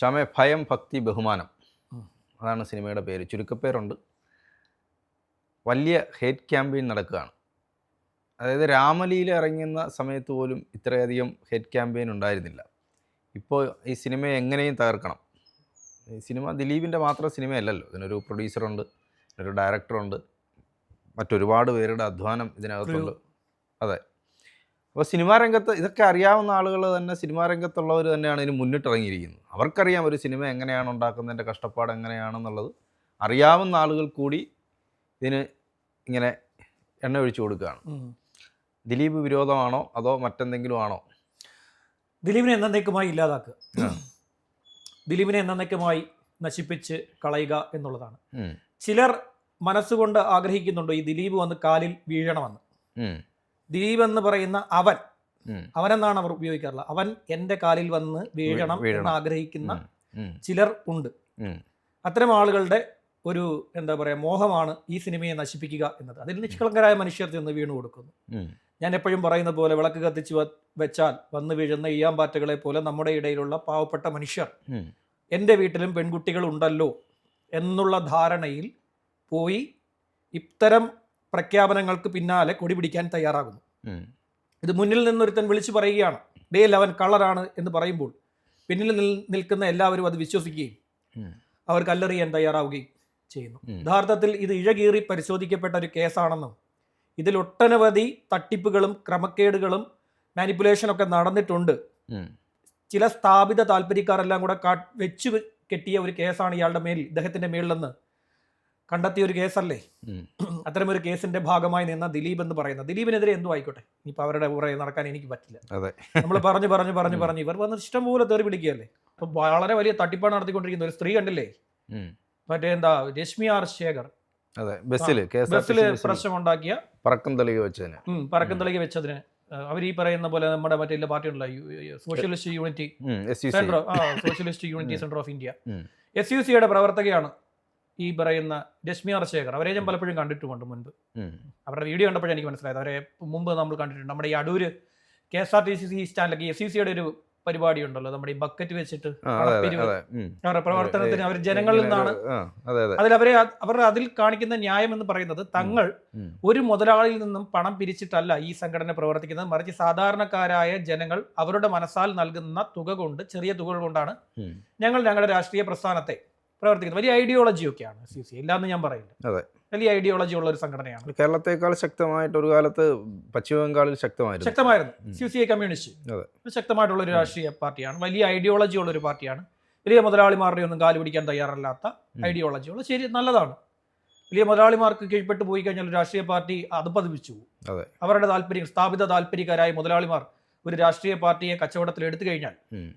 ഷാമെ ഭയം ഭക്തി ബഹുമാനം. അതാണ് സിനിമയുടെ പേര്. ചുരുക്കപ്പേരുണ്ട്. വലിയ ഹേറ്റ് ക്യാമ്പയിൻ നടക്കുകയാണ്. അതായത് രാമലീല ഇറങ്ങുന്ന സമയത്ത് പോലും ഇത്രയധികം ഹേറ്റ് ക്യാമ്പയിൻ ഉണ്ടായിരുന്നില്ല. ഇപ്പോൾ ഈ സിനിമയെ എങ്ങനെയും തകർക്കണം. ഈ സിനിമ ദിലീപിന്റെ മാത്രം സിനിമയല്ലല്ലോ. ഇതിനൊരു പ്രൊഡ്യൂസറുണ്ട് ഒരു ഡയറക്ടറുണ്ട് മറ്റൊരുപാട് പേരുടെ അധ്വാനം ഇതിനകത്തുണ്ട്. അതെ. അപ്പോൾ സിനിമാ രംഗത്ത് ഇതൊക്കെ അറിയാവുന്ന ആളുകൾ തന്നെ സിനിമാ രംഗത്തുള്ളവർ തന്നെയാണ് ഇതിന് മുന്നിട്ടിറങ്ങിയിരിക്കുന്നത്. അവർക്കറിയാം ഒരു സിനിമ എങ്ങനെയാണ് ഉണ്ടാക്കുന്നതിന്റെ കഷ്ടപ്പാട് എങ്ങനെയാണെന്നുള്ളത്. അറിയാവുന്ന ആളുകൾ കൂടി ഇതിന് ഇങ്ങനെ എണ്ണ ഒഴിച്ചു കൊടുക്കുകയാണ്. ദിലീപ് വിരോധമാണോ അതോ മറ്റെന്തെങ്കിലും ആണോ? ദിലീപിനെ എന്നേക്കുമായി ഇല്ലാതാക്കുക. ദിലീപിനെ എന്നേക്കുമായി നശിപ്പിച്ച് കളയുക എന്നുള്ളതാണ്. ചിലർ മനസ്സുകൊണ്ട് ആഗ്രഹിക്കുന്നുണ്ടോ ഈ ദിലീപ് വന്ന് കാലിൽ വീഴണമെന്ന്. ദിലീപ് എന്ന് പറയുന്ന അവൻ അവനെന്നാണ് അവർ ഉപയോഗിക്കാറുള്ളത്. അവൻ എന്റെ കാലിൽ വന്ന് വീഴണം. എന്ന് ആഗ്രഹിക്കുന്ന ചിലർ ഉണ്ട്. അത്തരം ആളുകളുടെ ഒരു എന്താ പറയുക മോഹമാണ് ഈ സിനിമയെ നശിപ്പിക്കുക എന്നത്. അതിൽ നിഷ്കളങ്കരായ മനുഷ്യർ ചെന്ന് വീണു കൊടുക്കുന്നു. ഞാൻ എപ്പോഴും പറയുന്ന പോലെ വിളക്ക് കത്തിച്ച് വെച്ചാൽ വന്നു വീഴുന്ന ഈയാമ്പാറ്റകളെ പോലെ നമ്മുടെ ഇടയിലുള്ള പാവപ്പെട്ട മനുഷ്യർ എന്റെ വീട്ടിലും പെൺകുട്ടികൾ ഉണ്ടല്ലോ എന്നുള്ള ധാരണയിൽ പോയി ഇത്തരം പ്രഖ്യാപനങ്ങൾക്ക് പിന്നാലെ കൊടി പിടിക്കാൻ തയ്യാറാകുന്നു. ഇത് മുന്നിൽ നിന്നൊരുത്തൻ വിളിച്ചു പറയുകയാണ് ഡേ ലവൻ കളറാണ് എന്ന് പറയുമ്പോൾ പിന്നിൽ നിൽ- നിൽക്കുന്ന എല്ലാവരും അത് വിശ്വസിക്കുകയും അവർ കല്ലെറിയാൻ തയ്യാറാവുകയും ചെയ്യുന്നു. യഥാർത്ഥത്തിൽ ഇത് ഇഴകീറി പരിശോധിക്കപ്പെട്ട ഒരു കേസാണെന്നും ഇതിൽ ഒട്ടനവധി തട്ടിപ്പുകളും ക്രമക്കേടുകളും മാനിപ്പുലേഷനൊക്കെ നടന്നിട്ടുണ്ട്. ചില സ്ഥാപിത താല്പര്യക്കാരെല്ലാം കൂടെ കാ വെച്ച് കെട്ടിയ ഒരു കേസാണ് ഇയാളുടെ മേൽ ഇദ്ദേഹത്തിന്റെ മേളിലെന്ന് കണ്ടെത്തിയ ഒരു കേസല്ലേ. അത്തരമൊരു കേസിന്റെ ഭാഗമായി നിന്ന ദിലീപ് എന്ന് പറയുന്നത് ദിലീപിനെതിരെ എന്തു ആയിക്കോട്ടെ. ഇനിയിപ്പോൾ അവരുടെ പുറകെ നടക്കാൻ എനിക്ക് പറ്റില്ല. അതെ. നമ്മൾ പറഞ്ഞു പറഞ്ഞു പറഞ്ഞു പറഞ്ഞു. ഇവർ വന്ന് ഇഷ്ടം പോലെ തെറി പിടിക്കുകയല്ലേ? അപ്പൊ വളരെ വലിയ തട്ടിപ്പാണ് നടത്തിക്കൊണ്ടിരിക്കുന്ന ഒരു സ്ത്രീ കണ്ടില്ലേ? മറ്റേ എന്താ രശ്മി ആർ ശേഖർ. അതെ. ബസ്സിൽ ബസ്സിൽ പ്രശ്നമുണ്ടാക്കിയ പറക്കം തെളിക വെച്ചതിന്. പറക്കം തെളിക വെച്ചതിന്. അവർ ഈ പറയുന്ന പോലെ നമ്മുടെ മറ്റേ പാർട്ടി ഉണ്ടല്ലോ സോഷ്യലിസ്റ്റ് യൂണിറ്റി. ആ socialist unity centre of India. S U സിയുടെ പ്രവർത്തകയാണ് ഈ പറയുന്ന രശ്മി ആർ ശേഖർ അവരെ ഞാൻ പലപ്പോഴും കണ്ടിട്ടുമുണ്ട് മുൻപ്. അവരുടെ വീഡിയോ കണ്ടപ്പോഴും എനിക്ക് മനസ്സിലായത്. അവരെ മുമ്പ് നമ്മൾ കണ്ടിട്ടുണ്ട്. നമ്മുടെ ഈ Adoor K S R T C C സ്റ്റാൻഡിലൊക്കെ S C സിയുടെ ഒരു പരിപാടി ഉണ്ടല്ലോ. നമ്മുടെ ഈ ബക്കറ്റ് വെച്ചിട്ട്. അവരുടെ പ്രവർത്തനത്തിന് അവർ ജനങ്ങളിൽ നിന്നാണ് അതെ അതെ. അതിൽ അവരെ അവർ അതിൽ കാണിക്കുന്ന ന്യായം എന്ന് പറയുന്നത് തങ്ങൾ ഒരു മുതലാളിയിൽ നിന്നും പണം പിരിച്ചിട്ടല്ല ഈ സംഘടന പ്രവർത്തിക്കുന്നത്. മറിച്ച് സാധാരണക്കാരായ ജനങ്ങൾ അവരുടെ മനസ്സാൽ നൽകുന്ന തുക കൊണ്ട് ചെറിയ തുക കൊണ്ടാണ് ഞങ്ങൾ ഞങ്ങളുടെ രാഷ്ട്രീയ പ്രസ്ഥാനത്തെ പ്രവർത്തിക്കുന്നത്. വലിയ ഐഡിയോളജി ഒക്കെയാണ് സി സി. ഇല്ലാന്ന് ഞാൻ പറയില്ല. അതെ. വലിയ ഐഡിയോളജി ഉള്ള ഒരു സംഘടനയാണ്. കേരളത്തെക്കാൾ ശക്തമായിട്ട് ഒരു കാലത്ത് പശ്ചിമ ബംഗാളിൽ ശക്തമായിരുന്നു. ശക്തമായിരുന്നു. C C I communist. അതെ. ശക്തമായിട്ടുള്ള ഒരു രാഷ്ട്രീയ പാർട്ടിയാണ്. വലിയ ഐഡിയോളജി ഉള്ള ഒരു പാർട്ടിയാണ്. വലിയ മുതലാളിമാരുടെ ഒന്നും കാൽ പിടിക്കാൻ തയ്യാറല്ലാത്ത ഐഡിയോളജിയുള്ള ശരി നല്ലതാണ്. വലിയ മുതലാളിമാർക്ക് കീഴ്പ്പെട്ട് പോയി കഴിഞ്ഞാൽ ഒരു രാഷ്ട്രീയ പാർട്ടി അത് പതിപ്പിച്ചു പോകും. അതെ. അവരുടെ താല്പര്യം സ്ഥാപിത താല്പര്യക്കാരായ മുതലാളിമാർ ഒരു രാഷ്ട്രീയ പാർട്ടിയെ കച്ചവടത്തിൽ എടുത്തു കഴിഞ്ഞാൽ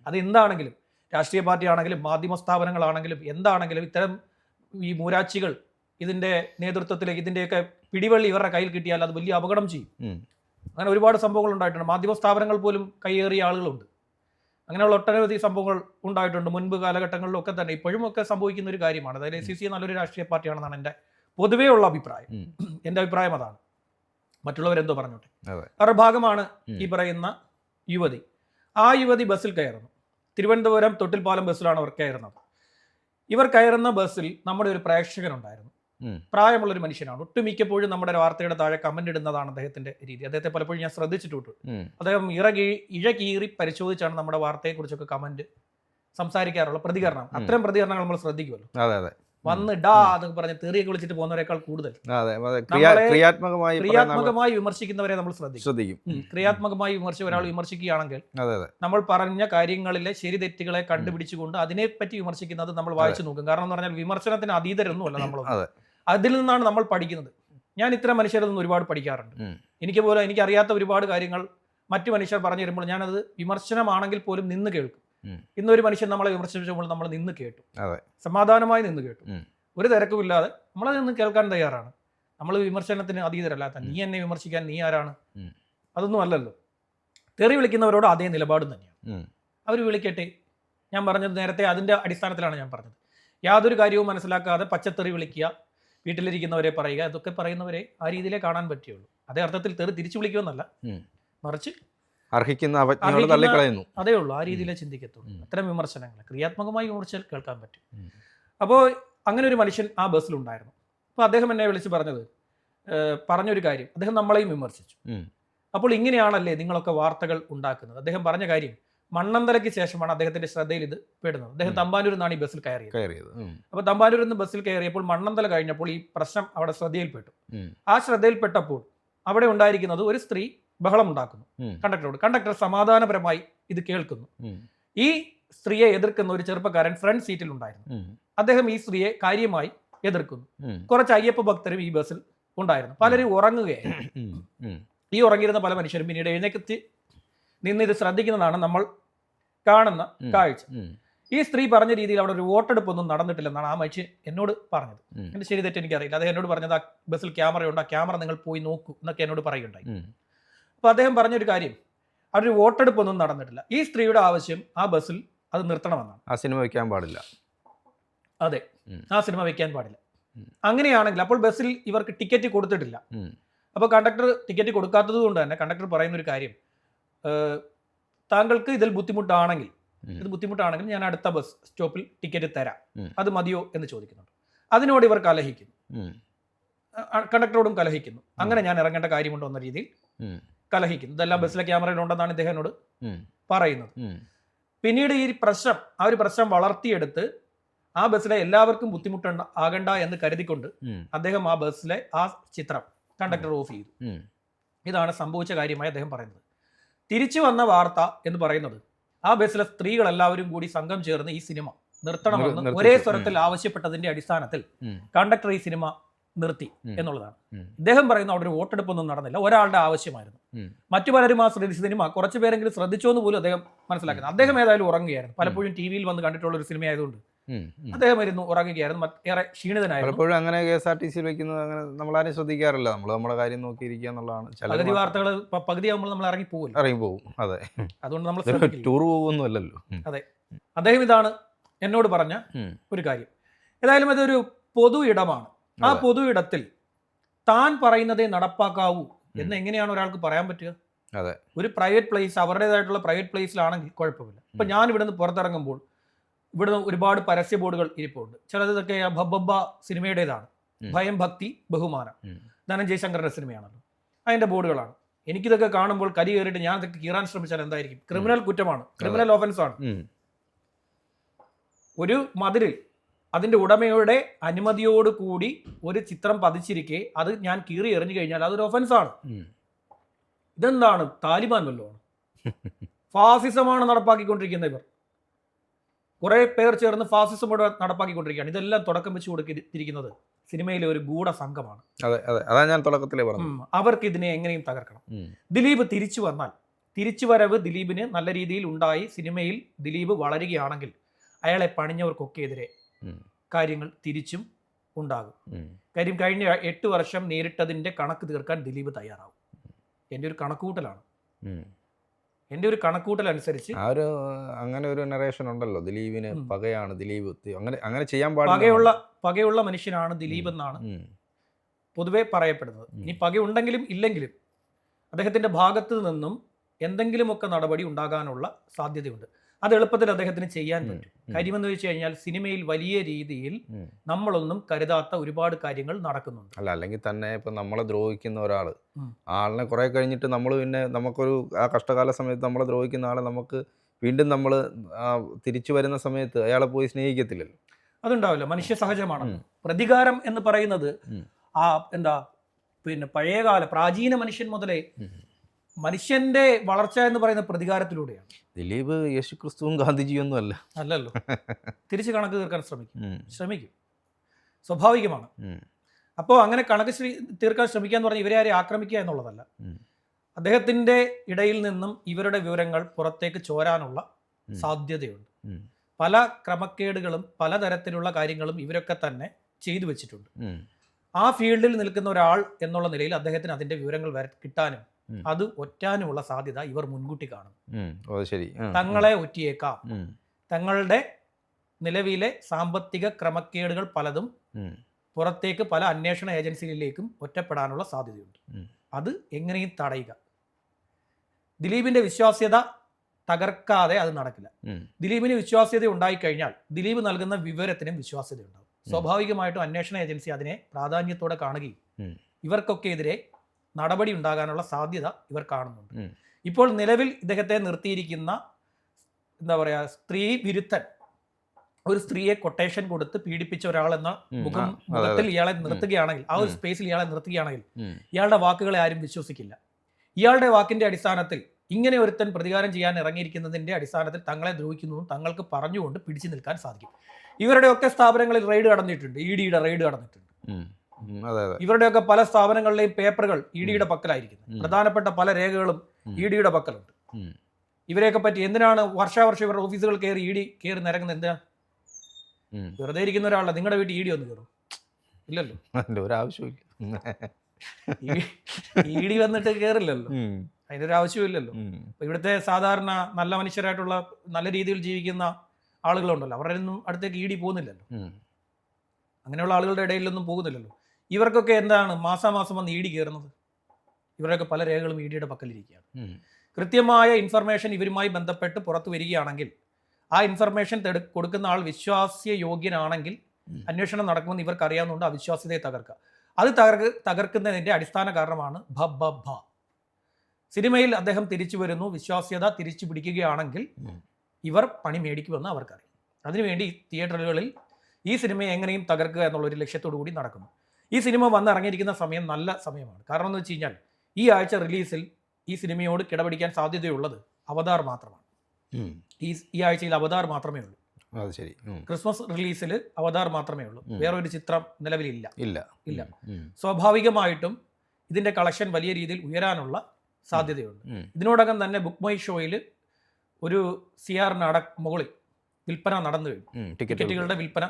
അത് എന്താണെങ്കിലും രാഷ്ട്രീയ പാർട്ടി ആണെങ്കിലും മാധ്യമ സ്ഥാപനങ്ങളാണെങ്കിലും എന്താണെങ്കിലും ഇത്തരം ഈ മൂരാച്ചികൾ ഇതിന്റെ നേതൃത്വത്തിൽ ഇതിന്റെയൊക്കെ പിടിവള്ളി ഇവരുടെ കയ്യിൽ കിട്ടിയാൽ അത് വലിയ അപകടം ചെയ്യും. അങ്ങനെ ഒരുപാട് സംഭവങ്ങൾ ഉണ്ടായിട്ടുണ്ട്. മാധ്യമ സ്ഥാപനങ്ങൾ പോലും കയ്യേറിയ ആളുകളുണ്ട്. അങ്ങനെയുള്ള ഒട്ടനവധി സംഭവങ്ങൾ ഉണ്ടായിട്ടുണ്ട് മുൻപ് കാലഘട്ടങ്ങളിലൊക്കെ തന്നെ. ഇപ്പോഴും ഒക്കെ സംഭവിക്കുന്ന ഒരു കാര്യമാണ്. അതായത് സി സി നല്ലൊരു രാഷ്ട്രീയ പാർട്ടിയാണെന്നാണ് എന്റെ പൊതുവേ ഉള്ള അഭിപ്രായം. എന്റെ അഭിപ്രായം അതാണ്. മറ്റുള്ളവരെന്തോ പറഞ്ഞോട്ടെ. അവരുടെ ഭാഗമാണ് ഈ പറയുന്ന യുവതി. ആ യുവതി ബസ്സിൽ കയറുന്നു. തിരുവനന്തപുരം തൊട്ടിൽപ്പാലം ബസ്സിലാണ് അവർ കയറുന്നത്. ഇവർ കയറുന്ന ബസ്സിൽ നമ്മുടെ ഒരു പ്രേക്ഷകനുണ്ടായിരുന്നു. പ്രായമുള്ള ഒരു മനുഷ്യനാണ്. ഒട്ടുമിക്കപ്പോഴും നമ്മുടെ വാർത്തയുടെ താഴെ കമന്റ് ഇടുന്നതാണ് അദ്ദേഹത്തിന്റെ രീതി. അദ്ദേഹത്തെ പലപ്പോഴും ഞാൻ ശ്രദ്ധിച്ചിട്ടുണ്ട്. അദ്ദേഹം ഇറകി ഇഴ കീറി പരിശോധിച്ചാണ് നമ്മുടെ വാർത്തയെക്കുറിച്ചൊക്കെ കമന്റ് സംസാരിക്കാറുള്ള പ്രതികരണം. അത്തരം പ്രതികരണങ്ങൾ നമ്മൾ ശ്രദ്ധിക്കുമല്ലോ. അതെ അതെ. വന്ന് ഡാ എന്ന് പറഞ്ഞ് തെറിയൊക്കെ വിളിച്ചിട്ട് പോകുന്നവരെക്കാൾ കൂടുതൽ. ക്രിയാത്മകമായി ക്രിയാത്മകമായി വിമർശിക്കുന്നവരെ നമ്മൾ ശ്രദ്ധിക്കും. ശ്രദ്ധിക്കും. ക്രിയാത്മകമായി വിമർശിച്ച ഒരാൾ വിമർശിക്കുകയാണെങ്കിൽ നമ്മൾ പറഞ്ഞ കാര്യങ്ങളിലെ ശരി തെറ്റുകളെ കണ്ടുപിടിച്ചുകൊണ്ട് അതിനെപ്പറ്റി വിമർശിക്കുന്നത് നമ്മൾ വായിച്ചു നോക്കും. കാരണം എന്ന് പറഞ്ഞാൽ വിമർശനത്തിന് അതീതരൊന്നുമല്ല നമ്മൾ അതെ. അതിൽ നിന്നാണ് നമ്മൾ പഠിക്കുന്നത്. ഞാൻ ഇത്തരം മനുഷ്യരിൽ നിന്ന് ഒരുപാട് പഠിക്കാറുണ്ട്. എനിക്ക് പോലും എനിക്ക് അറിയാത്ത ഒരുപാട് കാര്യങ്ങൾ മറ്റു മനുഷ്യർ പറഞ്ഞു തരുമ്പോൾ ഞാനത് വിമർശനമാണെങ്കിൽ പോലും നിന്ന് കേൾക്കും. ഇന്നൊരു മനുഷ്യൻ നമ്മളെ വിമർശിച്ചപ്പോൾ നമ്മൾ നിന്ന് കേട്ടു. സമാധാനമായി നിന്ന് കേട്ടു. ഒരു തിരക്കുമില്ലാതെ നമ്മളത് നിന്ന് കേൾക്കാൻ തയ്യാറാണ്. നമ്മൾ വിമർശനത്തിന് അതീതരല്ലാത്ത നീ എന്നെ വിമർശിക്കാൻ നീ ആരാണ്. അതൊന്നും അല്ലല്ലോ. തെറി വിളിക്കുന്നവരോട് അതേ നിലപാടും തന്നെയാണ്. അവർ വിളിക്കട്ടെ. ഞാൻ പറഞ്ഞത് നേരത്തെ അതിന്റെ അടിസ്ഥാനത്തിലാണ് ഞാൻ പറഞ്ഞത്. യാതൊരു കാര്യവും മനസ്സിലാക്കാതെ പച്ചത്തെറി വിളിക്കുക വീട്ടിലിരിക്കുന്നവരെ പറയുക ഇതൊക്കെ പറയുന്നവരെ ആ രീതിയിലേ കാണാൻ പറ്റുള്ളൂ അതേ അർത്ഥത്തിൽ തെറി തിരിച്ചു വിളിക്കുമെന്നല്ല. മറിച്ച് അർഹിക്കുന്ന അവജ്ഞയോട് തള്ളിക്കളയുന്നു. അതേ ഉള്ളൂ ആ രീതിയിലേ ചിന്തിക്കത്തുള്ളൂ. അത്തരം വിമർശനങ്ങൾ ക്രിയാത്മകമായി വിമർശിച്ചാൽ കേൾക്കാൻ പറ്റും. അപ്പോൾ അങ്ങനെ ഒരു മനുഷ്യൻ ആ ബസ്സിലുണ്ടായിരുന്നു അപ്പോൾ അദ്ദേഹം എന്നെ വിളിച്ച് പറഞ്ഞത് പറഞ്ഞൊരു കാര്യം അദ്ദേഹം നമ്മളെയും വിമർശിച്ചു. അപ്പോൾ ഇങ്ങനെയാണല്ലേ നിങ്ങളൊക്കെ വാർത്തകൾ ഉണ്ടാക്കുന്നത്? അദ്ദേഹം പറഞ്ഞ കാര്യം മണ്ണന്തലയ്ക്ക് ശേഷമാണ് അദ്ദേഹത്തിന്റെ ശ്രദ്ധയിൽ ഇത് പെടുന്നത്. അദ്ദേഹം. തമ്പാനൂരിൽ നിന്നാണ് ഈ ബസ്സിൽ കയറിയത്. കയറിയത്. അപ്പോൾ തമ്പാനൂരിൽ നിന്ന് ബസ്സിൽ കയറിയപ്പോൾ മണ്ണന്തല കഴിഞ്ഞപ്പോൾ ഈ പ്രശ്നം അവിടെ ശ്രദ്ധയിൽപ്പെട്ടു. ആ ശ്രദ്ധയിൽപ്പെട്ടപ്പോൾ അവിടെ ഉണ്ടായിരിക്കുന്നത് ഒരു സ്ത്രീ ബഹളം ഉണ്ടാക്കുന്നു ഉം. കണ്ടക്ടറോട്. കണ്ടക്ടർ സമാധാനപരമായി ഇത് കേൾക്കുന്നു. ഈ സ്ത്രീയെ എതിർക്കുന്ന ഒരു ചെറുപ്പക്കാരൻ ഫ്രണ്ട് സീറ്റിൽ ഉണ്ടായിരുന്നു. അദ്ദേഹം ഈ സ്ത്രീയെ കാര്യമായി എതിർക്കുന്നു. കുറച്ച് അയ്യപ്പ ഭക്തരും ഈ ബസ്സിൽ ഉണ്ടായിരുന്നു. പലരും ഉറങ്ങുകയായിരുന്നു. ഈ ഉറങ്ങിയിരുന്ന പല മനുഷ്യരും പിന്നീട് എഴുന്നേക്കെത്തി നിന്ന് ഇത് ശ്രദ്ധിക്കുന്നതാണ് നമ്മൾ കാണുന്ന കാഴ്ച. ഈ സ്ത്രീ പറഞ്ഞ രീതിയിൽ അവിടെ ഒരു വോട്ടെടുപ്പൊന്നും നടന്നിട്ടില്ലെന്നാണ് ആ മനുഷ്യൻ എന്നോട് പറഞ്ഞത്. എന്റെ ശരി തെറ്റ് എനിക്കറിയില്ല. അദ്ദേഹം എന്നോട് പറഞ്ഞത് ആ ബസ്സിൽ ക്യാമറയുണ്ട് ആ ക്യാമറ നിങ്ങൾ പോയി നോക്കൂ എന്നൊക്കെ എന്നോട് പറയുണ്ടായി. അപ്പോൾ അദ്ദേഹം പറഞ്ഞൊരു കാര്യം. അവിടെ ഒരു വോട്ടെടുപ്പൊന്നും നടന്നിട്ടില്ല. ഈ സ്ത്രീയുടെ ആവശ്യം ആ ബസ്സിൽ അത് നിർത്തണമെന്നാണ്. ആ സിനിമ വയ്ക്കാൻ പാടില്ല. അതെ. ആ സിനിമ വയ്ക്കാൻ പാടില്ല. അങ്ങനെയാണെങ്കിൽ അപ്പോൾ ബസ്സിൽ ഇവർക്ക് ടിക്കറ്റ് കൊടുത്തിട്ടില്ല. അപ്പോൾ കണ്ടക്ടർ ടിക്കറ്റ് കൊടുക്കാത്തത് കൊണ്ട് തന്നെ കണ്ടക്ടർ പറയുന്ന ഒരു കാര്യം താങ്കൾക്ക് ഇതിൽ ബുദ്ധിമുട്ടാണെങ്കിൽ ഇത് ബുദ്ധിമുട്ടാണെങ്കിൽ ഞാൻ അടുത്ത ബസ് സ്റ്റോപ്പിൽ ടിക്കറ്റ് തരാം. അത് മതിയോ എന്ന് ചോദിക്കുന്നുണ്ട്. അതിനോട് ഇവർ കലഹിക്കുന്നു. കണ്ടക്ടറോടും കലഹിക്കുന്നു. അങ്ങനെ ഞാൻ ഇറങ്ങേണ്ട കാര്യമുണ്ടോ എന്ന രീതിയിൽ. കലഹിക്കുന്നു ഇതെല്ലാം ബസ്സിലെ ക്യാമറയിലുണ്ടെന്നാണ് ഇദ്ദേഹം എന്നോട് പറയുന്നത്. പിന്നീട് ഈ പ്രശ്നം ആ ഒരു പ്രശ്നം വളർത്തിയെടുത്ത് ആ ബസ്സിലെ എല്ലാവർക്കും ബുദ്ധിമുട്ടുണ്ട ആകണ്ട എന്ന് കരുതിക്കൊണ്ട് അദ്ദേഹം ആ ബസ്സിലെ ആ ചിത്രം കണ്ടക്ടർ ഓഫ് ചെയ്തു. ഇതാണ് സംഭവിച്ച കാര്യമായി അദ്ദേഹം പറയുന്നത്. തിരിച്ചു വന്ന വാർത്ത എന്ന് പറയുന്നത് ആ ബസ്സിലെ സ്ത്രീകൾ എല്ലാവരും കൂടി സംഘം ചേർന്ന് ഈ സിനിമ നിർത്തണമെന്ന് ഒരേ സ്വരത്തിൽ ആവശ്യപ്പെട്ടതിന്റെ അടിസ്ഥാനത്തിൽ കണ്ടക്ടർ ഈ സിനിമ നിർത്തി എന്നുള്ളതാണ്. അദ്ദേഹം ഇദ്ദേഹം പറയുന്ന അവിടെ ഒരു വോട്ടെടുപ്പൊന്നും നടന്നില്ല. ഒരാളുടെ ആവശ്യമായിരുന്നു. മറ്റു പലരും ആ ശ്രദ്ധിച്ച സിനിമ കുറച്ച് പേരെങ്കിലും ശ്രദ്ധിച്ചോ എന്ന് പോലും അദ്ദേഹം മനസ്സിലാക്കുന്നത് അദ്ദേഹം ഏതായാലും ഉറങ്ങുകയായിരുന്നു. പലപ്പോഴും ടി വിയിൽ വന്ന് കണ്ടിട്ടുള്ള ഒരു സിനിമ ആയതുകൊണ്ട്. ഉം. ഉം. അദ്ദേഹം ഇരുന്നു ഉറങ്ങുകയായിരുന്നു. ഏറെ ക്ഷീണിതനായിരുന്നു. പലപ്പോഴും അങ്ങനെ കെ എസ് ആർ ടി സിയിൽ വെക്കുന്നത് അങ്ങനെ നമ്മളാരും ശ്രദ്ധിക്കാറില്ല. നമ്മൾ നമ്മുടെ കാര്യം നോക്കിയിരിക്കുക എന്നുള്ളതാണ് പകുതി വാർത്തകൾ പകുതിയാകുമ്പോൾ നമ്മൾ ഇറങ്ങി പോകും ഇറങ്ങി പോകും അതെ. അതുകൊണ്ട് നമ്മൾ ടൂർ പോകുമൊന്നും അതെ. അദ്ദേഹം ഇതാണ് എന്നോട് പറഞ്ഞ ഒരു കാര്യം. ഏതായാലും അതൊരു പൊതു ഇടമാണ്. ആ പൊതു ഇടത്തിൽ താൻ പറയുന്നതേ നടപ്പാക്കാവൂ എന്ന് എങ്ങനെയാണ് ഒരാൾക്ക് പറയാൻ പറ്റുക? അതെ. ഒരു പ്രൈവറ്റ് പ്ലേസ് അവരുടേതായിട്ടുള്ള പ്രൈവറ്റ് പ്ലേസിലാണെങ്കിൽ കുഴപ്പമില്ല. ഇപ്പൊ. ഞാൻ ഇവിടുന്ന് പുറത്തിറങ്ങുമ്പോൾ ഇവിടുന്ന് ഒരുപാട് പരസ്യ ബോർഡുകൾ ഇരിപ്പുണ്ട്. ചിലതൊക്കെ ഭബ്ബ സിനിമയുടേതാണ്. ഭയം ഭക്തി ബഹുമാനം. ധനഞ്ജയ് ശങ്കറിന്റെ സിനിമയാണല്ലോ. അതിന്റെ ബോർഡുകളാണ്. എനിക്കിതൊക്കെ കാണുമ്പോൾ കരി കയറിയിട്ട് ഞാൻ ഇതൊക്കെ കീറാൻ ശ്രമിച്ചാൽ എന്തായിരിക്കും? ക്രിമിനൽ കുറ്റമാണ്. ക്രിമിനൽ ഓഫൻസ് ആണ്. ഒരു മതിലിൽ അതിന്റെ ഉടമയുടെ അനുമതിയോട് കൂടി ഒരു ചിത്രം പതിച്ചിരിക്കെ അത് ഞാൻ കീറി എറിഞ്ഞു കഴിഞ്ഞാൽ അതൊരു ഒഫൻസാണ് ഇതെന്താണ്? താലിബാൻ വല്ലതുമാണ് ഫാസിസമാണ് നടപ്പാക്കിക്കൊണ്ടിരിക്കുന്ന ഇവർ. കുറെ പേർ ചേർന്ന് ഫാസിസം ഇവിടെ നടപ്പാക്കിക്കൊണ്ടിരിക്കുകയാണ്. ഇതെല്ലാം തുടക്കം വെച്ച് കൊടുത്തിരിക്കുന്നത് സിനിമയിലെ ഒരു ഗൂഢ സംഘമാണ് അതെ അതെ. അതാ ഞാൻ തുടക്കത്തിലേ പറഞ്ഞു അവർക്ക് ഇതിനെ എങ്ങനെയും തകർക്കണം. ദിലീപ് തിരിച്ചു വന്നാൽ തിരിച്ചുവരവ് ദിലീപിന് നല്ല രീതിയിൽ ഉണ്ടായി സിനിമയിൽ ദിലീപ് വളരുകയാണെങ്കിൽ അയാളെ പണിഞ്ഞവർക്കൊക്കെ എതിരെ. കാര്യങ്ങൾ തിരിച്ചും ഉണ്ടാകും. കാര്യം കഴിഞ്ഞ എട്ട് വർഷം നേരിട്ടതിന്റെ കണക്ക് തീർക്കാൻ ദിലീപ് തയ്യാറാവും. എന്റെ ഒരു കണക്കുകൂട്ടലാണ്. എന്റെ ഒരു കണക്കുകൂട്ടൽ അനുസരിച്ച് ഒരു അങ്ങനെ ഒരു നറേഷൻ ഉണ്ടല്ലോ. ദിലീപിന്. പകയാണ് ദിലീപ് അങ്ങനെ അങ്ങനെ ചെയ്യാൻ പാടില്ല പകയുള്ള പകയുള്ള മനുഷ്യനാണ് ദിലീപ് എന്നാണ്. പൊതുവെ പറയപ്പെടുന്നത്. ഇനി ഇനി പകയുണ്ടെങ്കിലും ഇല്ലെങ്കിലും അദ്ദേഹത്തിന്റെ ഭാഗത്ത് നിന്നും എന്തെങ്കിലുമൊക്കെ നടപടി ഉണ്ടാകാനുള്ള സാധ്യതയുണ്ട്. അത് എളുപ്പത്തിൽ അദ്ദേഹത്തിന് ചെയ്യാൻ പറ്റും. കാര്യമെന്ന് വെച്ച് കഴിഞ്ഞാൽ സിനിമയിൽ വലിയ രീതിയിൽ നമ്മളൊന്നും കരുതാത്ത ഒരുപാട് കാര്യങ്ങൾ നടക്കുന്നുണ്ട്. അല്ല അല്ലെങ്കിൽ തന്നെ ഇപ്പൊ നമ്മളെ ദ്രോഹിക്കുന്ന ഒരാൾ. ആളിനെ കുറെ കഴിഞ്ഞിട്ട് നമ്മൾ പിന്നെ നമുക്കൊരു ആ കഷ്ടകാല സമയത്ത് നമ്മളെ ദ്രോഹിക്കുന്ന ആളെ നമുക്ക് വീണ്ടും നമ്മൾ തിരിച്ചു വരുന്ന സമയത്ത് അയാളെ പോയി സ്നേഹിക്കത്തില്ലല്ലോ. അതുണ്ടാവില്ല. മനുഷ്യ സഹജമാണ്. പ്രതികാരം എന്ന് പറയുന്നത് ആ എന്താ പിന്നെ പഴയകാല പ്രാചീന മനുഷ്യൻ മുതലേ. മനുഷ്യന്റെ വളർച്ച എന്ന് പറയുന്ന പ്രതികാരത്തിലൂടെയാണ്. ദിലീപ് യേശു ക്രിസ്തുവും ഗാന്ധിജിയൊന്നും അല്ല. അല്ലല്ലോ. തിരിച്ച് കണക്ക് തീർക്കാൻ ശ്രമിക്കും. ശ്രമിക്കും. സ്വാഭാവികമാണ്. അപ്പോൾ അങ്ങനെ കണക്ക് തീർക്കാൻ ശ്രമിക്കുക എന്ന് പറഞ്ഞാൽ ഇവരെ ആരെയും ആക്രമിക്കുക എന്നുള്ളതല്ല. അദ്ദേഹത്തിന്റെ ഇടയിൽ നിന്നും ഇവരുടെ വിവരങ്ങൾ പുറത്തേക്ക് ചോരാനുള്ള സാധ്യതയുണ്ട്. പല ക്രമക്കേടുകളും പലതരത്തിലുള്ള കാര്യങ്ങളും ഇവരൊക്കെ തന്നെ ചെയ്തു വെച്ചിട്ടുണ്ട്. ആ ഫീൽഡിൽ നിൽക്കുന്ന ഒരാൾ എന്നുള്ള നിലയിൽ അദ്ദേഹത്തിന് അതിന്റെ വിവരങ്ങൾ വര- കിട്ടാനും. അത് ഒറ്റാനുമുള്ള സാധ്യത ഇവർ മുൻകൂട്ടി കാണും. ശരി. തങ്ങളെ ഒറ്റിയേക്കാം. തങ്ങളുടെ നിലവിലെ സാമ്പത്തിക ക്രമക്കേടുകൾ പലതും. പുറത്തേക്ക് പല അന്വേഷണ ഏജൻസികളിലേക്കും ഒറ്റപ്പെടാനുള്ള സാധ്യതയുണ്ട്. അത് എങ്ങനെയും തടയുക. ദിലീപിന്റെ വിശ്വാസ്യത തകർക്കാതെ അത് നടക്കില്ല. ദിലീപിന് വിശ്വാസ്യത ഉണ്ടായിക്കഴിഞ്ഞാൽ ദിലീപ് നൽകുന്ന വിവരത്തിനും വിശ്വാസ്യത ഉണ്ടാവും സ്വാഭാവികമായിട്ടും അന്വേഷണ ഏജൻസി അതിനെ പ്രാധാന്യത്തോടെ കാണുകയും ഇവർക്കൊക്കെ എതിരെ നടപടി ഉണ്ടാകാനുള്ള സാധ്യത ഇവർ കാണുന്നുണ്ട്. ഇപ്പോൾ നിലവിൽ ഇദ്ദേഹത്തെ നിർത്തിയിരിക്കുന്ന എന്താ പറയാ സ്ത്രീ വിരുദ്ധൻ ഒരു സ്ത്രീയെ കൊട്ടേഷൻ കൊടുത്ത് പീഡിപ്പിച്ച ഒരാൾ എന്ന മുഖം. മുഖത്തിൽ ഇയാളെ നിർത്തുകയാണെങ്കിൽ ആ ഒരു സ്പേസിൽ ഇയാളെ നിർത്തുകയാണെങ്കിൽ. ഇയാളുടെ വാക്കുകളെ ആരും വിശ്വസിക്കില്ല. ഇയാളുടെ വാക്കിന്റെ അടിസ്ഥാനത്തിൽ ഇങ്ങനെ ഒരുത്തൻ പ്രതികാരം ചെയ്യാൻ ഇറങ്ങിയിരിക്കുന്നതിന്റെ അടിസ്ഥാനത്തിൽ തങ്ങളെ ദ്രോഹിക്കുന്നതും തങ്ങൾക്ക് പറഞ്ഞുകൊണ്ട് പിടിച്ചു നിൽക്കാൻ സാധിക്കും. ഇവരുടെയൊക്കെ സ്ഥാപനങ്ങളിൽ റെയ്ഡ് കടന്നിട്ടുണ്ട് ഇ ഡിയുടെ റെയ്ഡ് കടന്നിട്ടുണ്ട് ഇവരുടെയൊക്കെ പല സ്ഥാപനങ്ങളിലെയും പേപ്പറുകൾ ഇ ഡിയുടെ പക്കലായിരിക്കുന്നു. പ്രധാനപ്പെട്ട പല രേഖകളും. ഇ ഡിയുടെ പക്കലുണ്ട്. ഇവരെയൊക്കെ പറ്റി എന്തിനാണ് വർഷാവർഷം ഇവരുടെ ഓഫീസുകൾ കയറി ഇ ഡി കയറി നിരങ്ങുന്നത്? എന്തിനാ? വെറുതെ ഇരിക്കുന്ന ഒരാളല്ല. നിങ്ങളുടെ വീട്ടിൽ ഇ ഡി ഒന്ന് കയറും. ഇല്ലല്ലോ. അതിന്റെ ഒരാവശ്യമില്ല ഇ ഡി വന്നിട്ട് കയറില്ലല്ലോ. അതിനൊരു അതിന്റെ ഒരു ആവശ്യമില്ലല്ലോ ഉം. ഇവിടുത്തെ സാധാരണ നല്ല മനുഷ്യരായിട്ടുള്ള നല്ല രീതിയിൽ ജീവിക്കുന്ന ആളുകളുണ്ടല്ലോ. അവരുടെ ഒന്നും അടുത്തേക്ക് ഇ ഡി പോകുന്നില്ലല്ലോ. അങ്ങനെയുള്ള ആളുകളുടെ ഇടയിലൊന്നും പോകുന്നില്ലല്ലോ. ഇവർക്കൊക്കെ എന്താണ് മാസാമാസം വന്ന് ഇ ഡി കയറുന്നത് ഇവരുടെയൊക്കെ പല രേഖകളും ഇ ഡിയുടെ പക്കലിരിക്കുകയാണ്. കൃത്യമായ ഇൻഫർമേഷൻ ഇവരുമായി ബന്ധപ്പെട്ട് പുറത്തു വരികയാണെങ്കിൽ ആ ഇൻഫർമേഷൻ കൊടുക്കുന്ന ആൾ വിശ്വാസ്യ യോഗ്യനാണെങ്കിൽ അന്വേഷണം നടക്കുമെന്ന് ഇവർക്ക് അറിയാവുന്നതുകൊണ്ട് അവിശ്വാസ്യതയെ തകർക്കുക. അത് തകർക്ക് തകർക്കുന്നതിന്റെ അടിസ്ഥാന കാരണമാണ് ഭ ഭ ഭ. സിനിമയിൽ അദ്ദേഹം തിരിച്ചു വരുന്നു വിശ്വാസ്യത തിരിച്ചു പിടിക്കുകയാണെങ്കിൽ ഇവർ പണി മേടിക്കുമെന്ന് അവർക്കറിയാം. അതിനുവേണ്ടി തിയേറ്ററുകളിൽ ഈ സിനിമയെ എങ്ങനെയും തകർക്കുക എന്നുള്ള ഒരു ലക്ഷ്യത്തോടു കൂടി നടക്കുന്നു. ഈ സിനിമ വന്നിറങ്ങിയിരിക്കുന്ന സമയം നല്ല സമയമാണ്. കാരണം എന്ന് വെച്ച് കഴിഞ്ഞാൽ ഈ ആഴ്ച റിലീസിൽ ഈ സിനിമയോട് കിടപിടിക്കാൻ സാധ്യതയുള്ളത് അവതാർ മാത്രമാണ്. ഈ ഈ ആഴ്ചയിൽ അവതാർ മാത്രമേ ഉള്ളൂ. അത് ശരി. ക്രിസ്മസ് റിലീസിൽ അവതാർ മാത്രമേ ഉള്ളൂ. വേറെ വേറൊരു ചിത്രം നിലവിലില്ല. ഇല്ല. ഇല്ല. ഇല്ല സ്വാഭാവികമായിട്ടും ഇതിന്റെ കളക്ഷൻ വലിയ രീതിയിൽ ഉയരാനുള്ള സാധ്യതയുണ്ട്. ഇതിനോടകം തന്നെ ബുക്ക് മൈ ഷോയിൽ ഒരു സി ആർ നട മുകളിൽ വിൽപ്പന നടന്നു കഴിഞ്ഞു. ടിക്കറ്റുകളുടെ വിൽപ്പന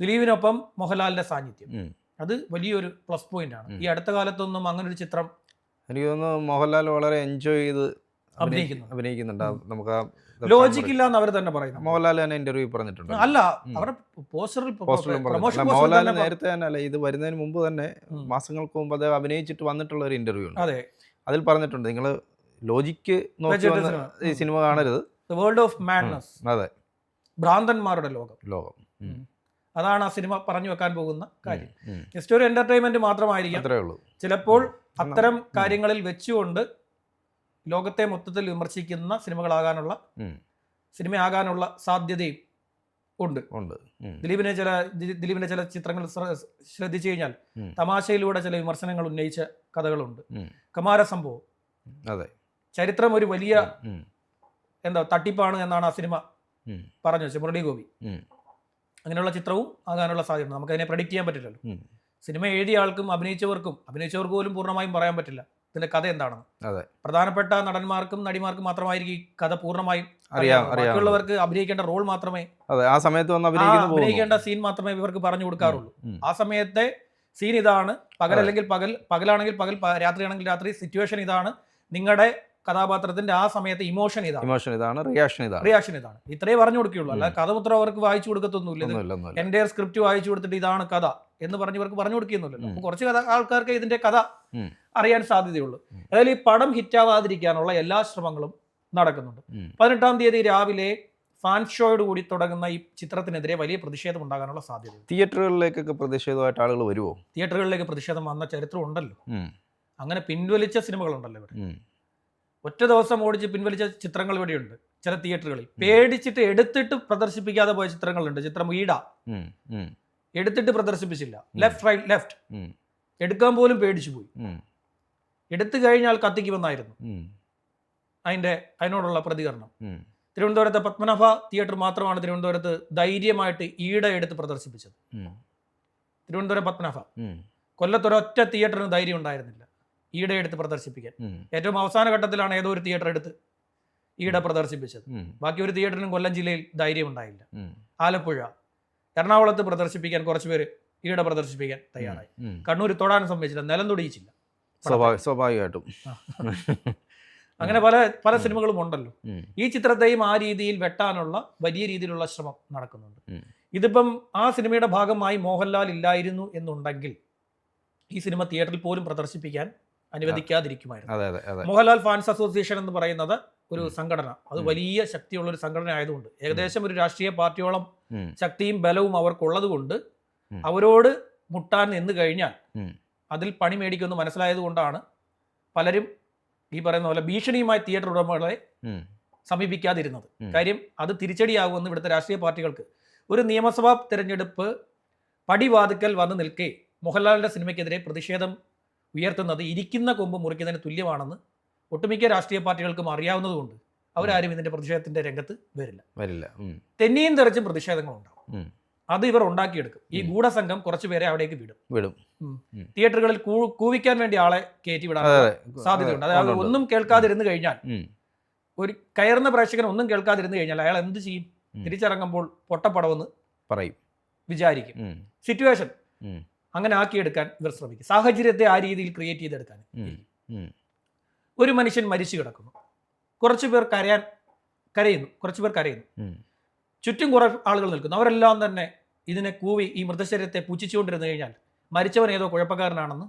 ദിലീപിനൊപ്പം മോഹൻലാലിന്റെ സാന്നിധ്യം. അത് വലിയൊരു പ്ലസ് പോയിന്റ് ആണ് ഈ അടുത്ത കാലത്തൊന്നും അങ്ങനെ ഒരു ചിത്രം എനിക്ക് തോന്നുന്നു മോഹൻലാൽ വളരെ എൻജോയ് ചെയ്ത് അഭിനയി- അഭിനയിക്കുന്നുണ്ട്. നമുക്ക് ലോജിക് ഇല്ല എന്ന് അവർ തന്നെ പറയുന്നു. മോഹൻലാൽ തന്നെ ഇന്റർവ്യൂ പറഞ്ഞിട്ടുണ്ട്. അല്ല. അവരുടെ പോസ്റ്ററിൽ മോഹൻലാൽ നേരത്തെ തന്നെ അല്ല ഇത് വരുന്നതിന് മുമ്പ് തന്നെ. മാസങ്ങൾക്ക് മുമ്പ് അത് അഭിനയിച്ചിട്ട് വന്നിട്ടുള്ള ഒരു ഇന്റർവ്യൂ ഉണ്ട്. അതെ. അതിൽ പറഞ്ഞിട്ടുണ്ട് നിങ്ങൾ ലോജിക്ക് നോക്കി വന്ന്. ഈ സിനിമ കാണരുത്. വേൾഡ് ഓഫ് മാഡ്നസ് അതെ. ഭ്രാന്തന്മാരുടെ ലോകം. ലോകം. അതാണ് ആ സിനിമ പറഞ്ഞു വെക്കാൻ പോകുന്ന കാര്യം. ജസ്റ്റ് ഒരു എന്റർടൈൻമെന്റ് മാത്രമായിരിക്കാം. ഉള്ളൂ. ചിലപ്പോൾ അത്തരം കാര്യങ്ങളിൽ വെച്ചുകൊണ്ട് ലോകത്തെ മൊത്തത്തിൽ വിമർശിക്കുന്ന സിനിമകളാകാനുള്ള. സിനിമയാകാനുള്ള സാധ്യതയും ഉണ്ട്. ഉണ്ട്. ദിലീപിനെ ചില ദിലീപിന്റെ ചില ചിത്രങ്ങൾ ശ്ര- ശ്രദ്ധിച്ചു കഴിഞ്ഞാൽ തമാശയിലൂടെ ചില വിമർശനങ്ങൾ ഉന്നയിച്ച കഥകളുണ്ട്. കമാര സംഭവം. അതെ. ചരിത്രം ഒരു വലിയ. എന്താ തട്ടിപ്പാണ് എന്നാണ് ആ സിനിമ പറഞ്ഞു വെച്ചത്. മുരളി ഗോപി. അങ്ങനെയുള്ള ചിത്രവും ആകാനുള്ള സാധ്യത നമുക്കതിനെ പ്രഡിക്റ്റ് ചെയ്യാൻ പറ്റില്ലല്ലോ. സിനിമ എഴുതിയ ആൾക്കും അഭിനയിച്ചവർക്കും അഭിനയിച്ചവർക്ക് പോലും പൂർണമായും പറയാൻ പറ്റില്ല. ഇതിന്റെ കഥ എന്താണെന്ന്. അതെ. പ്രധാനപ്പെട്ട നടന്മാർക്കും നടിമാർക്കും മാത്രമായിരിക്കും ഈ കഥ പൂർണമായും അറിയാം ബാക്കിയുള്ളവർക്ക് അഭിനയിക്കേണ്ട റോൾ മാത്രമേ അതെ ആ സമയത്ത് വന്ന് അഭിനയിക്കേണ്ട സീൻ മാത്രമേ ഇവർക്ക് പറഞ്ഞു കൊടുക്കാറുള്ളൂ. ആ സമയത്തെ സീൻ ഇതാണ്. പകൽ അല്ലെങ്കിൽ പകൽ പകലാണെങ്കിൽ പകൽ രാത്രിയാണെങ്കിൽ രാത്രി. സിറ്റുവേഷൻ ഇതാണ്. നിങ്ങളുടെ കഥാപാത്രത്തിന്റെ ആ സമയത്ത് ഇമോഷൻ ഇതാണ്. ഇമോഷൻ ഇതാണ് റിയാക്ഷൻ ഇതാണ്. റിയാക്ഷൻ ഇതാണ്. ഇത്രേ പറഞ്ഞു കൊടുക്കുകയുള്ളൂ. അല്ല. കഥ മാത്രം അവർക്ക് വായിച്ചു കൊടുക്കത്തൊന്നുമില്ല. എന്റെ സ്ക്രിപ്റ്റ് വായിച്ചു കൊടുത്തിട്ട് ഇതാണ് കഥ എന്ന് പറഞ്ഞ് ഇവർക്ക് പറഞ്ഞു കൊടുക്കുന്നില്ലല്ലോ ഉം. അപ്പോൾ കുറച്ച് കഥ ആൾക്കാർക്ക് ഇതിന്റെ കഥ അറിയാൻ സാധ്യതയുള്ളൂ. അതായത് ഈ പടം ഹിറ്റാവാതിരിക്കാനുള്ള എല്ലാ ശ്രമങ്ങളും നടക്കുന്നുണ്ട്. പതിനെട്ടാം തീയതി രാവിലെ ഫാൻ ഷോയോട് കൂടി തുടങ്ങുന്ന ഈ ചിത്രത്തിനെതിരെ വലിയ പ്രതിഷേധം ഉണ്ടാകാനുള്ള സാധ്യത തിയേറ്ററുകളിലേക്കൊക്കെ പ്രതിഷേധമായിട്ട് ആളുകൾ വരുമോ തിയേറ്ററുകളിലേക്ക് പ്രതിഷേധം വന്ന ചരിത്രം ഉണ്ടല്ലോ. അങ്ങനെ പിൻവലിച്ച സിനിമകളുണ്ടല്ലോ ഇവിടെ. ഒറ്റ ദിവസം ഓടിച്ച് പിൻവലിച്ച ചിത്രങ്ങൾ ഇവിടെയുണ്ട് ചില തിയേറ്ററുകളിൽ. പേടിച്ചിട്ട് എടുത്തിട്ട് പ്രദർശിപ്പിക്കാതെ പോയ ചിത്രങ്ങളുണ്ട്. ചിത്രം ഈട. എടുത്തിട്ട് പ്രദർശിപ്പിച്ചില്ല. ലെഫ്റ്റ് റൈറ്റ് ലെഫ്റ്റ് എടുക്കാൻ പോലും പേടിച്ചു പോയി. എടുത്തു കഴിഞ്ഞാൽ കത്തിക്കുമെന്നായിരുന്നു വന്നായിരുന്നു. അതിന്റെ അതിനോടുള്ള പ്രതികരണം. തിരുവനന്തപുരത്തെ പത്മനാഭ തിയേറ്റർ മാത്രമാണ് തിരുവനന്തപുരത്ത് ധൈര്യമായിട്ട് ഈട എടുത്ത് പ്രദർശിപ്പിച്ചത്. തിരുവനന്തപുരം പത്മനാഭ. കൊല്ലത്തൊരൊറ്റ തിയേറ്ററിന് ധൈര്യം ഉണ്ടായിരുന്നില്ല. ഈട എടുത്ത് പ്രദർശിപ്പിക്കാൻ. ഏറ്റവും അവസാന ഘട്ടത്തിലാണ് ഏതോ ഒരു തിയേറ്റർ എടുത്ത് ഈട പ്രദർശിപ്പിച്ചത്. ബാക്കി ഒരു തിയേറ്ററിനും കൊല്ലം ജില്ലയിൽ ധൈര്യം ഉണ്ടായില്ല. ആലപ്പുഴ എറണാകുളത്ത് പ്രദർശിപ്പിക്കാൻ കുറച്ചുപേര് പേര് ഈട പ്രദർശിപ്പിക്കാൻ തയ്യാറായി. കണ്ണൂർ തൊടാൻ സമ്മതിച്ചില്ല നിലം തൊടിയിച്ചില്ല. സ്വാഭാവികമായിട്ടും. അങ്ങനെ പല പല സിനിമകളും ഉണ്ടല്ലോ. ഈ ചിത്രത്തെയും ആ രീതിയിൽ വെട്ടാനുള്ള വലിയ രീതിയിലുള്ള ശ്രമം നടക്കുന്നുണ്ട്. ഇതിപ്പം ആ സിനിമയുടെ ഭാഗമായി മോഹൻലാൽ ഇല്ലായിരുന്നു എന്നുണ്ടെങ്കിൽ ഈ സിനിമ തിയേറ്ററിൽ പോലും പ്രദർശിപ്പിക്കാൻ അനുവദിക്കാതിരിക്കുമായിരുന്നു. മോഹൻലാൽ ഫാൻസ് അസോസിയേഷൻ എന്ന് പറയുന്നത് ഒരു സംഘടന. അത് വലിയ ശക്തിയുള്ള ഒരു സംഘടന ആയതുകൊണ്ട്. ഏകദേശം ഒരു രാഷ്ട്രീയ പാർട്ടിയോളം ശക്തിയും ബലവും അവർക്കുള്ളത് കൊണ്ട് അവരോട് മുട്ടാൻ നിന്ന് കഴിഞ്ഞാൽ അതിൽ പണി മേടിക്കുമെന്ന് മനസ്സിലായത് കൊണ്ടാണ് പലരും ഈ പറയുന്ന പോലെ ഭീഷണിയുമായി തിയേറ്റർ ഉടമകളെ സമീപിക്കാതിരുന്നത്. കാര്യം അത് തിരിച്ചടിയാകുമെന്ന് ഇവിടുത്തെ രാഷ്ട്രീയ പാർട്ടികൾക്ക്. ഒരു നിയമസഭാ തിരഞ്ഞെടുപ്പ് പടിവാതുക്കൽ വന്ന് നിൽക്കേ മോഹൻലാലിന്റെ സിനിമയ്ക്കെതിരെ പ്രതിഷേധം ഉയർത്തുന്നത് ഇരിക്കുന്ന കൊമ്പ് മുറിക്കുന്നതിന് തുല്യമാണെന്ന് ഒട്ടുമിക്ക രാഷ്ട്രീയ പാർട്ടികൾക്കും അറിയാവുന്നതുകൊണ്ട് അവരാരും ഇതിന്റെ പ്രതിഷേധത്തിന്റെ രംഗത്ത് വരില്ല. വരില്ല. തെന്നിയും തെറിച്ചും പ്രതിഷേധങ്ങളുണ്ടാവും. അത് ഇവർ ഉണ്ടാക്കിയെടുക്കും. ഈ. ഗൂഢസംഘം കുറച്ചുപേരെ അവിടേക്ക് വിടും. വിടും. തിയേറ്ററുകളിൽ കൂവിക്കാൻ വേണ്ടി ആളെ കയറ്റി വിടാൻ സാധ്യതയുണ്ട്. അതായത്. ഒന്നും കേൾക്കാതിരുന്നു കഴിഞ്ഞാൽ ഒരു കയറുന്ന പ്രേക്ഷകൻ ഒന്നും കേൾക്കാതിരുന്നു കഴിഞ്ഞാൽ അയാൾ എന്ത് ചെയ്യും. തിരിച്ചിറങ്ങുമ്പോൾ പൊട്ടപ്പടവെന്ന് പറയും. വിചാരിക്കും. സിറ്റുവേഷൻ. അങ്ങനെ ആക്കിയെടുക്കാൻ ഇവർ ശ്രമിക്കും. സാഹചര്യത്തെ ആ രീതിയിൽ ക്രിയേറ്റ് ചെയ്തെടുക്കാൻ. ഒരു മനുഷ്യൻ മരിച്ചു കിടക്കുന്നു. കുറച്ചു പേർ കരയാൻ കരയുന്നു. കുറച്ചു പേർ കരയുന്നു. ചുറ്റും കുറെ ആളുകൾ നിൽക്കുന്നു. അവരെല്ലാം തന്നെ ഇതിനെ കൂവി ഈ മൃതശരീരത്തെ പുച്ഛിച്ചുകൊണ്ടിരുന്നു കഴിഞ്ഞാൽ മരിച്ചവൻ ഏതോ കുഴപ്പക്കാരനാണെന്ന്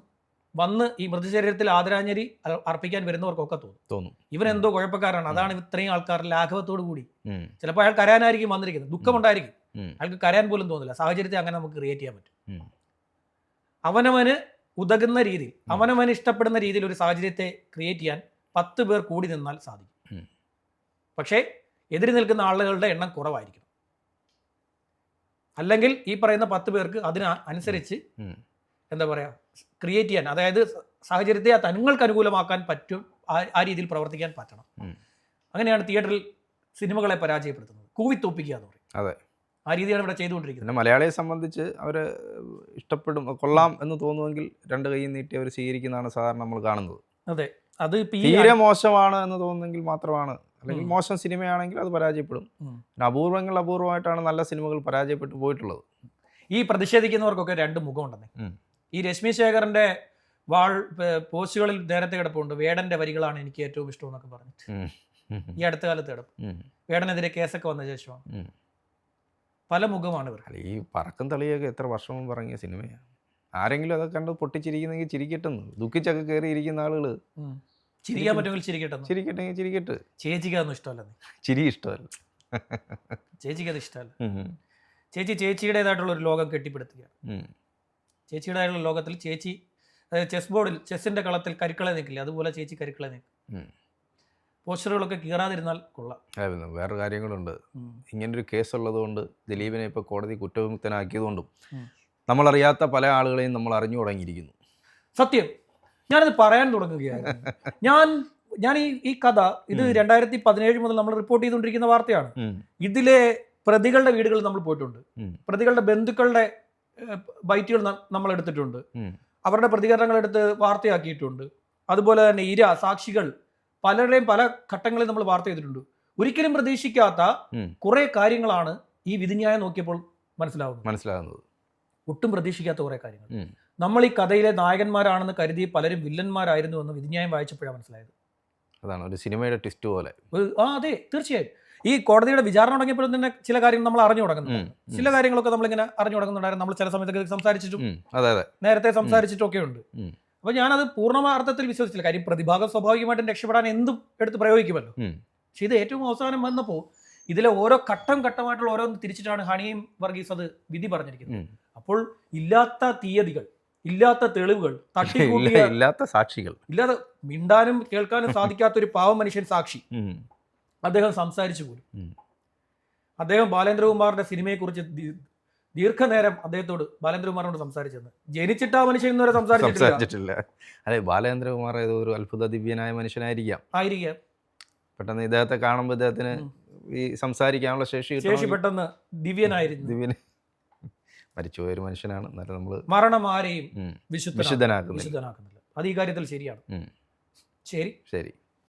വന്ന് ഈ മൃതശരീരത്തിൽ ആദരാഞ്ജലി അർപ്പിക്കാൻ വരുന്നവർക്കൊക്കെ തോന്നും. തോന്നും. ഇവൻ എന്തോ കുഴപ്പക്കാരാണ് അതാണ് ഇത്രയും ആൾക്കാർ ലാഘവത്തോടു കൂടി. ചിലപ്പോൾ അയാൾ കരയാനായിരിക്കും വന്നിരിക്കുന്നത്. ദുഃഖമുണ്ടായിരിക്കും. അയാൾക്ക് കരയാൻ പോലും തോന്നില്ല. സാഹചര്യത്തെ അങ്ങനെ നമുക്ക് ക്രിയേറ്റ് ചെയ്യാൻ പറ്റും. അവനവന് ഉതകുന്ന രീതിയിൽ. അവനവന് ഇഷ്ടപ്പെടുന്ന രീതിയിൽ ഒരു സാഹചര്യത്തെ ക്രിയേറ്റ് ചെയ്യാൻ പത്ത് പേർ കൂടി നിന്നാൽ സാധിക്കും. പക്ഷേ എതിരി നിൽക്കുന്ന ആളുകളുടെ എണ്ണം കുറവായിരിക്കും. അല്ലെങ്കിൽ ഈ പറയുന്ന പത്ത് പേർക്ക് അതിന് അനുസരിച്ച് എന്താ പറയുക ക്രിയേറ്റ് ചെയ്യാൻ അതായത് സാഹചര്യത്തെ തങ്ങൾക്ക് അനുകൂലമാക്കാൻ പറ്റും ആ- ആ രീതിയിൽ പ്രവർത്തിക്കാൻ പറ്റണം. അങ്ങനെയാണ് തിയേറ്ററിൽ സിനിമകളെ പരാജയപ്പെടുത്തുന്നത്. കൂവിത്തോപ്പിക്കുക എന്ന് പറയും. അതെ. ആ രീതിയാണ് ഇവിടെ ചെയ്തുകൊണ്ടിരിക്കുന്നത്. പിന്നെ മലയാളിയെ സംബന്ധിച്ച് അവർ ഇഷ്ടപ്പെടും കൊള്ളാം എന്ന് തോന്നുമെങ്കിൽ രണ്ട് കൈ നീട്ടി അവർ സ്വീകരിക്കുന്നതാണ് സാധാരണ നമ്മൾ കാണുന്നത്. അതെ. അത് തീരെ മോശമാണ് എന്ന് തോന്നുന്നെങ്കിൽ മാത്രമാണ്. അല്ലെങ്കിൽ മോശം സിനിമയാണെങ്കിൽ അത് പരാജയപ്പെടും. അപൂർവങ്ങൾ അപൂർവമായിട്ടാണ് നല്ല സിനിമകൾ പരാജയപ്പെട്ടു പോയിട്ടുള്ളത്. ഈ പ്രതിഷേധിക്കുന്നവർക്കൊക്കെ രണ്ട് മുഖമുണ്ടെന്നേ. ഉണ്ടെന്നേ ഈ രശ്മി ശേഖറിന്റെ വാൾ പോസ്റ്റുകളിൽ നേരത്തെ കിടപ്പുണ്ട്. വേടന്റെ വരികളാണ് എനിക്ക് ഏറ്റവും ഇഷ്ടം എന്നൊക്കെ പറഞ്ഞു ഉം. ഉം. ഈ അടുത്ത കാലത്ത് കിടപ്പ്. വേടനെതിരെ കേസൊക്കെ വന്ന ശേഷമാണ്. പല മുഖമാണ് ഇവർ ഈ പറക്കും തളിയൊക്കെ എത്ര വർഷം മുമ്പ് ഇറങ്ങിയ സിനിമയാണ് ആരെങ്കിലും അതൊക്കെ കണ്ട് പൊട്ടിച്ചിരിക്കുന്നെങ്കിൽ ചിരിക്കട്ടെന്ന്. ദുഃഖിച്ചൊക്കെ കയറിയിരിക്കുന്ന ആളുകൾ ചിരിക്കാൻ പറ്റുമെങ്കിൽ ചിരിക്കട്ടെ ചിരിക്കട്ടെങ്കിൽ ചിരിക്കട്ടെ. ചേച്ചിക്ക് ഇഷ്ടമല്ല ചിരി ഇഷ്ടമല്ല. ചേച്ചിക്ക് അത് ഇഷ്ടമല്ല. ചേച്ചി ചേച്ചിയുടേതായിട്ടുള്ള ഒരു ലോകം കെട്ടിപ്പിടുത്തുക. ചേച്ചിയുടേതായിട്ടുള്ള ലോകത്തിൽ ചേച്ചി അതായത് ചെസ് ബോർഡിൽ ചെസ്സിന്റെ കളത്തിൽ കരുക്കളെ നിൽക്കില്ല അതുപോലെ ചേച്ചി കരുക്കളെ നിൽക്കും. പോസ്റ്ററുകളൊക്കെ കീറാതിരുന്നാൽ കൊള്ളാം. വേറെ കാര്യങ്ങളുണ്ട്. ഇങ്ങനൊരു കേസുള്ളതുകൊണ്ട് ദിലീപിനെ ഇപ്പോൾ കോടതി കുറ്റവിമുക്തനാക്കിയതുകൊണ്ടും. നമ്മളറിയാത്ത പല ആളുകളെയും നമ്മൾ അറിഞ്ഞു തുടങ്ങിയിരിക്കുന്നു. സത്യം. ഞാനത് പറയാൻ തുടങ്ങുകയായിരുന്നു ഞാൻ ഞാൻ ഈ ഈ കഥ ഇത്. രണ്ടായിരത്തി പതിനേഴ് മുതൽ നമ്മൾ റിപ്പോർട്ട് ചെയ്തുകൊണ്ടിരിക്കുന്ന വാർത്തയാണ്. ഇതിലെ പ്രതികളുടെ വീടുകളിൽ നമ്മൾ പോയിട്ടുണ്ട്. പ്രതികളുടെ ബന്ധുക്കളുടെ ബൈറ്റുകൾ നമ്മൾ എടുത്തിട്ടുണ്ട്. അവരുടെ പ്രതികരണങ്ങൾ എടുത്ത് വാർത്തയാക്കിയിട്ടുണ്ട്. അതുപോലെ തന്നെ ഇര സാക്ഷികൾ പലരുടെയും പല ഘട്ടങ്ങളിൽ നമ്മൾ വാർത്ത ചെയ്തിട്ടുണ്ട്. ഒരിക്കലും പ്രതീക്ഷിക്കാത്ത. കുറെ കാര്യങ്ങളാണ് ഈ വിധിന്യായം നോക്കിയപ്പോൾ മനസ്സിലാവുന്നത്. മനസ്സിലാകുന്നത് ഒട്ടും പ്രതീക്ഷിക്കാത്ത കുറെ കാര്യങ്ങൾ. നമ്മൾ ഈ കഥയിലെ നായകന്മാരാണെന്ന് കരുതി പലരും വില്ലന്മാരായിരുന്നു എന്ന് വിധിന്യായം വായിച്ചപ്പോഴാണ് മനസ്സിലായത്. അതാണ് ഒരു സിനിമയുടെ ട്വിസ്റ്റ് പോലെ. ആ അതെ തീർച്ചയായും. ഈ കോടതിയുടെ വിചാരണ തുടങ്ങിയപ്പോൾ തന്നെ ചില കാര്യങ്ങൾ നമ്മൾ അറിഞ്ഞു തുടങ്ങുന്നു ഉം. ഉം. ചില കാര്യങ്ങളൊക്കെ നമ്മളിങ്ങനെ അറിഞ്ഞു തുടങ്ങുന്നുണ്ടായിരുന്നു. നമ്മൾ ചില സമയത്തൊക്കെ സംസാരിച്ചിട്ടും നേരത്തെ സംസാരിച്ചിട്ടും ഒക്കെ സംസാരിച്ചിട്ടൊക്കെ ഉണ്ട്. അപ്പോൾ ഞാനത് പൂർണമാർത്ഥത്തിൽ വിശ്വസിച്ചില്ല. കാര്യം പ്രതിഭാഗം സ്വാഭാവികമായിട്ടും രക്ഷപ്പെടാൻ എന്തും എടുത്ത് പ്രയോഗിക്കുമല്ലോ. പക്ഷെ ഇത് ഏറ്റവും അവസാനം വന്നപ്പോൾ ഇതിലെ ഓരോ ഘട്ടം ഘട്ടമായിട്ടുള്ള ഓരോന്ന് തിരിച്ചിട്ടാണ് ഹണിയും വർഗീസ് അത് വിധി പറഞ്ഞിരിക്കുന്നത്. അപ്പോൾ ഇല്ലാത്ത തീയതികൾ ഇല്ലാത്ത തെളിവുകൾ തട്ടിക്കൂട്ടിയ ഇല്ലാത്ത സാക്ഷികൾ. ഇല്ലാതെ മിണ്ടാനും കേൾക്കാനും സാധിക്കാത്ത ഒരു പാവ മനുഷ്യൻ സാക്ഷി. അദ്ദേഹം സംസാരിച്ചു പോലും. അദ്ദേഹം ബാലേന്ദ്രകുമാറിന്റെ സിനിമയെക്കുറിച്ച് ദീർഘനേരം അദ്ദേഹത്തോട് ബാലേന്ദ്രകുമാറിനോട് സംസാരിച്ചെന്ന്. ജനിച്ചിട്ട് ആ മനുഷ്യൻ ഇന്നുവരെ സംസാരിച്ചിട്ടില്ല. അതെ ബാലേന്ദ്രകുമാർ ഏതോ ഒരു അത്ഭുത ദിവ്യനായ മനുഷ്യനായിരിക്കാം. ആയിരിക്കാം. പെട്ടെന്ന് ഇദ്ദേഹത്തെ കാണുമ്പോൾ ഇദ്ദേഹത്തിന് ഈ സംസാരിക്കാനുള്ള ശേഷി ശേഷി പെട്ടെന്ന് ദിവ്യനായിരുന്നു. ദിവ്യന് മരിച്ചുപോയ ഒരു മനുഷ്യനാണ്. എന്നാലും നമ്മൾ മരണം ആരെയും വിശുദ്ധനാ- വിശുദ്ധനാക്കുന്നില്ല. വിശുദ്ധനാക്കുന്നില്ല. അത് ഈ കാര്യത്തിൽ ശരിയാണ്. ശരി. ശരി.